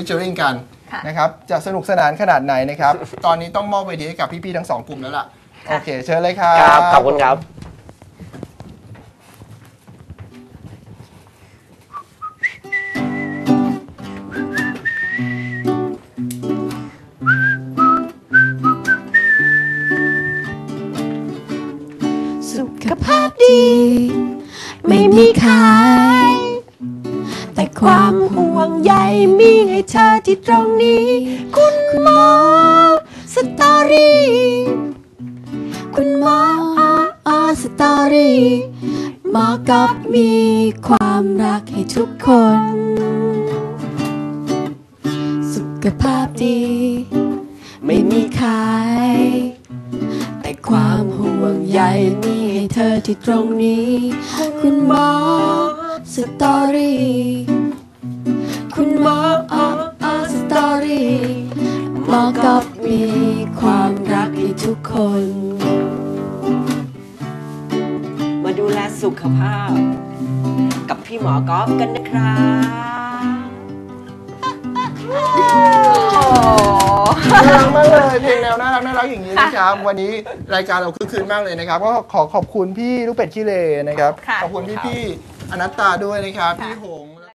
ฟิชเชอริงกันค่ะนะครับจะสนุกสนานขนาดไหนนะครับ ตอนนี้ต้องมอบเวทีให้กับพี่ๆทั้งสองกลุ่มแล้วล่ะค่ะโอเค เชิญเลยครับครับ ขอบคุณครับ สุขภาพดี ไม่มีขาย แต่ความห่วงใยมีให้เธอที่ตรงนี้ คุณหมอสตอรี่คุณหมออาสตอรี่หมอกับมีความรักให้ทุกคน สุขภาพดี ไม่มีขาย แต่ความห่วงใยมีให้เธอที่ตรงนี้ คุณหมอ สตอรี่คุณหมอออสตอรี่หมอกับมีความรักให้ทุกคน มาดูแลสุขภาพ กับพี่หมอกอฟกันนะครับ น่ารักมากเลยเพลงแนวน่ารักน่ารักอย่างนี้นะครับ วันนี้รายการเราคึกคืนมากเลยนะครับ ก็ขอขอบคุณพี่ลูกเป็ดขี้เลนะครับ ค่ะ ขอบคุณพี่พี่อนัตตาด้วยนะครับ พี่หง